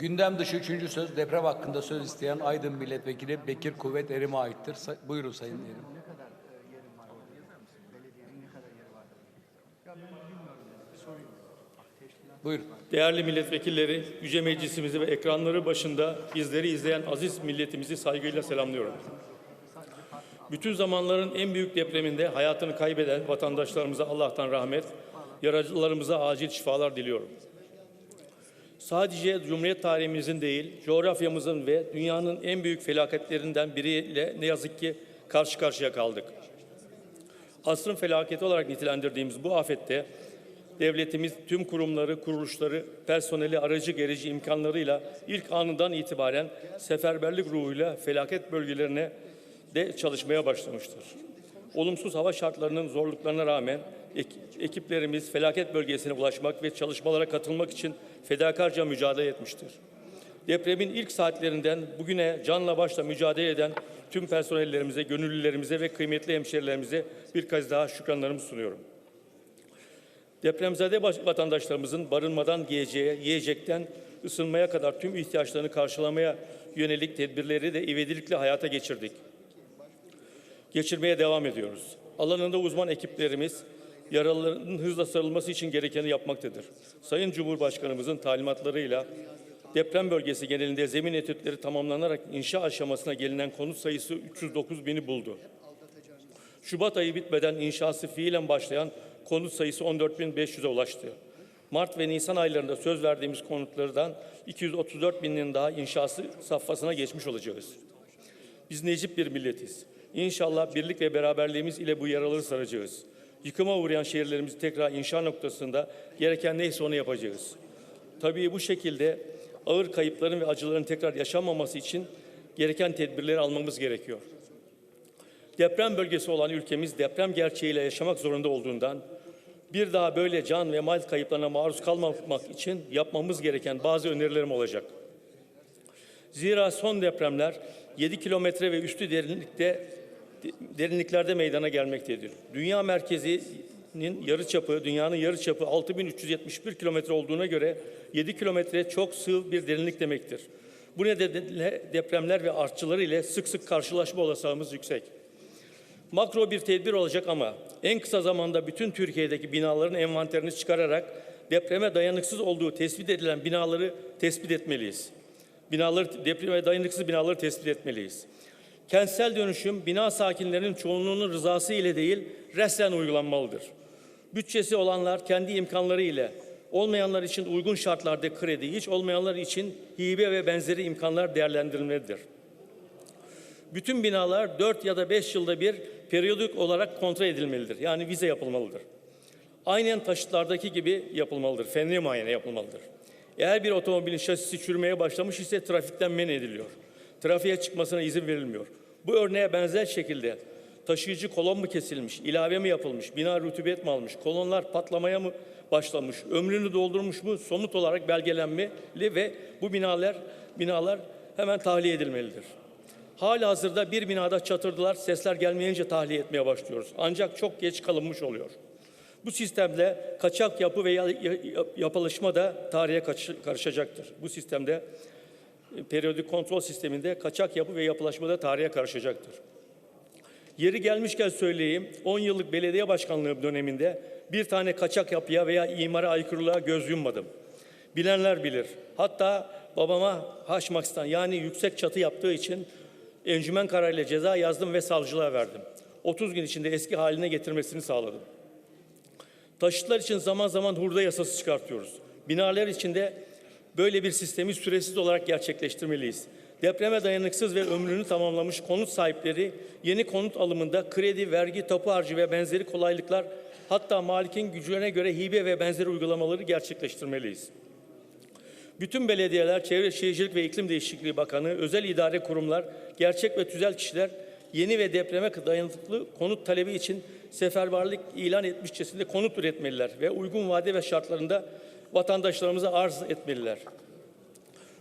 Gündem dışı üçüncü söz deprem hakkında söz isteyen Aydın Milletvekili Bekir Kuvvet Erim'e aittir. Sa- Buyurun Sayın Erim. Buyurun. Değerli milletvekilleri, Yüce Meclisimizi ve ekranları başında bizleri izleyen aziz milletimizi saygıyla selamlıyorum. Bütün zamanların en büyük depreminde hayatını kaybeden vatandaşlarımıza Allah'tan rahmet, yaralılarımıza acil şifalar diliyorum. Sadece Cumhuriyet tarihimizin değil, coğrafyamızın ve dünyanın en büyük felaketlerinden biriyle ne yazık ki karşı karşıya kaldık. Asrın felaketi olarak nitelendirdiğimiz bu afette devletimiz tüm kurumları, kuruluşları, personeli, aracı gerici imkanlarıyla ilk anından itibaren seferberlik ruhuyla felaket bölgelerine de çalışmaya başlamıştır. Olumsuz hava şartlarının zorluklarına rağmen ek- ekiplerimiz felaket bölgesine ulaşmak ve çalışmalara katılmak için fedakarca mücadele etmiştir. Depremin ilk saatlerinden bugüne canla başla mücadele eden tüm personellerimize, gönüllülerimize ve kıymetli hemşerilerimize bir kez daha şükranlarımı sunuyorum. Depremzede baş- vatandaşlarımızın barınmadan giyeceğe, yiyecekten ısınmaya kadar tüm ihtiyaçlarını karşılamaya yönelik tedbirleri de ivedilikle hayata geçirdik. Geçirmeye devam ediyoruz. Alanında uzman ekiplerimiz yaralıların hızla sarılması için gerekeni yapmaktadır. Sayın Cumhurbaşkanımızın talimatlarıyla deprem bölgesi genelinde zemin etütleri tamamlanarak inşa aşamasına gelinen konut sayısı 309 bini buldu. Şubat ayı bitmeden inşası fiilen başlayan konut sayısı 14.500'e ulaştı. Mart ve Nisan aylarında söz verdiğimiz konutlardan 234 binin daha inşası safhasına geçmiş olacağız. Biz necip bir milletiz. İnşallah birlik ve beraberliğimiz ile bu yaraları saracağız. Yıkıma uğrayan şehirlerimizi tekrar inşa noktasında gereken neyse onu yapacağız. Tabii bu şekilde ağır kayıpların ve acıların tekrar yaşanmaması için gereken tedbirleri almamız gerekiyor. Deprem bölgesi olan ülkemiz deprem gerçeğiyle yaşamak zorunda olduğundan bir daha böyle can ve mal kayıplarına maruz kalmamak için yapmamız gereken bazı önerilerim olacak. Zira son depremler 7 kilometre ve üstü derinlikte derinliklerde meydana gelmektedir. Dünya merkezinin yarıçapı, dünyanın yarıçapı 6371 kilometre olduğuna göre 7 kilometre çok sığ bir derinlik demektir. Bu nedenle depremler ve artçıları ile sık sık karşılaşma olasılığımız yüksek. Makro bir tedbir olacak ama en kısa zamanda bütün Türkiye'deki binaların envanterini çıkararak depreme dayanıksız olduğu tespit edilen binaları tespit etmeliyiz. Binaları depreme dayanıksız binaları tespit etmeliyiz. Kentsel dönüşüm bina sakinlerinin çoğunluğunun rızası ile değil resmen uygulanmalıdır. Bütçesi olanlar kendi imkanları ile olmayanlar için uygun şartlarda kredi, hiç olmayanlar için hibe ve benzeri imkanlar değerlendirilmelidir. Bütün binalar 4 ya da 5 yılda bir periyodik olarak kontrol edilmelidir. Yani vize yapılmalıdır. Aynen taşıtlardaki gibi yapılmalıdır. Fenli muayene yapılmalıdır. Eğer bir otomobilin şasisi çürümeye başlamış ise trafikten men ediliyor. Trafiğe çıkmasına izin verilmiyor. Bu örneğe benzer şekilde taşıyıcı kolon mu kesilmiş, ilave mi yapılmış, bina rutubet mi almış, kolonlar patlamaya mı başlamış, ömrünü doldurmuş mu somut olarak belgelenmeli ve bu binalar binalar hemen tahliye edilmelidir. Hala hazırda bir binada çatırdılar, sesler gelmeyince tahliye etmeye başlıyoruz. Ancak çok geç kalınmış oluyor. Bu sistemde kaçak yapı ve ya- ya- yapılaşma da tarihe karışacaktır. Bu sistemde e, periyodik kontrol sisteminde kaçak yapı ve yapılaşma da tarihe karışacaktır. Yeri gelmişken söyleyeyim, 10 yıllık belediye başkanlığı döneminde bir tane kaçak yapıya veya imara aykırılığa göz yummadım. Bilenler bilir. Hatta babama Haşmaks'tan yani yüksek çatı yaptığı için encümen kararıyla ceza yazdım ve savcılığa verdim. 30 gün içinde eski haline getirmesini sağladım. Taşıtlar için zaman zaman hurda yasası çıkartıyoruz. Binalar içinde böyle bir sistemi süresiz olarak gerçekleştirmeliyiz. Depreme dayanıksız ve ömrünü tamamlamış konut sahipleri yeni konut alımında kredi, vergi, tapu harcı ve benzeri kolaylıklar hatta malikin gücüne göre hibe ve benzeri uygulamaları gerçekleştirmeliyiz. Bütün belediyeler, Çevre Şehircilik ve İklim Değişikliği Bakanı, özel idare kurumlar, gerçek ve tüzel kişiler yeni ve depreme dayanıklı konut talebi için seferberlik ilan etmişçesinde konut üretmeliler ve uygun vade ve şartlarında vatandaşlarımıza arz etmeliler.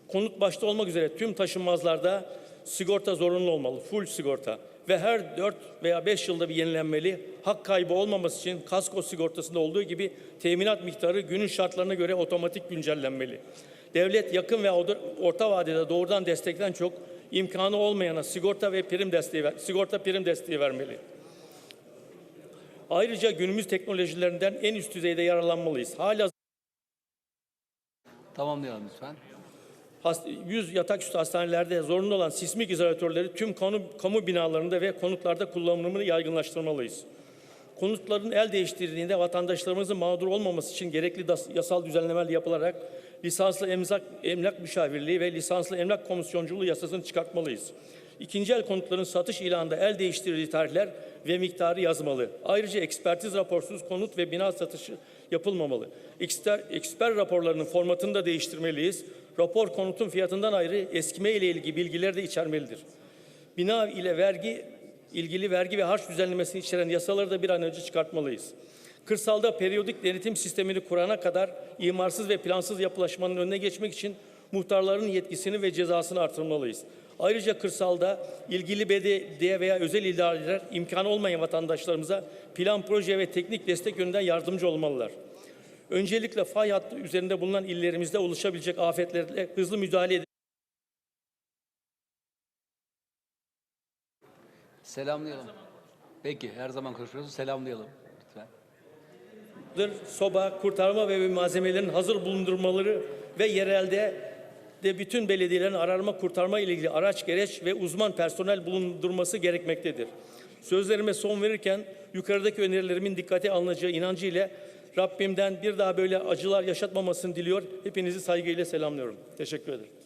Konut başta olmak üzere tüm taşınmazlarda sigorta zorunlu olmalı, full sigorta ve her 4 veya 5 yılda bir yenilenmeli. Hak kaybı olmaması için kasko sigortasında olduğu gibi teminat miktarı günün şartlarına göre otomatik güncellenmeli. Devlet yakın ve orta vadede doğrudan destekten çok imkanı olmayana sigorta ve prim desteği ver, sigorta prim desteği vermeli. Ayrıca günümüz teknolojilerinden en üst düzeyde yararlanmalıyız. Hala Tamamlayalım lütfen. Hast- 100 yatak üstü hastanelerde zorunlu olan sismik izolatörleri tüm kamu, kamu binalarında ve konutlarda kullanımını yaygınlaştırmalıyız. Konutların el değiştirdiğinde vatandaşlarımızın mağdur olmaması için gerekli yasal düzenlemeler yapılarak lisanslı emlak, emlak müşavirliği ve lisanslı emlak komisyonculuğu yasasını çıkartmalıyız. İkinci el konutların satış ilanında el değiştirildiği tarihler ve miktarı yazmalı. Ayrıca ekspertiz raporsuz konut ve bina satışı yapılmamalı. Eksper, eksper raporlarının formatını da değiştirmeliyiz. Rapor konutun fiyatından ayrı eskime ile ilgili bilgileri de içermelidir. Bina ile vergi ilgili vergi ve harç düzenlemesini içeren yasaları da bir an önce çıkartmalıyız. Kırsalda periyodik denetim sistemini kurana kadar imarsız ve plansız yapılaşmanın önüne geçmek için muhtarların yetkisini ve cezasını artırmalıyız. Ayrıca kırsalda ilgili belediye veya özel idareler imkanı olmayan vatandaşlarımıza plan, proje ve teknik destek yönünden yardımcı olmalılar. Öncelikle fay hattı üzerinde bulunan illerimizde oluşabilecek afetlerle hızlı müdahale Selamlayalım. Peki her zaman konuşuyoruz. Selamlayalım soba, kurtarma ve malzemelerin hazır bulundurmaları ve yerelde de bütün belediyelerin ararma kurtarma ile ilgili araç gereç ve uzman personel bulundurması gerekmektedir. Sözlerime son verirken yukarıdaki önerilerimin dikkate alınacağı inancı ile Rabbimden bir daha böyle acılar yaşatmamasını diliyor. Hepinizi saygıyla selamlıyorum. Teşekkür ederim.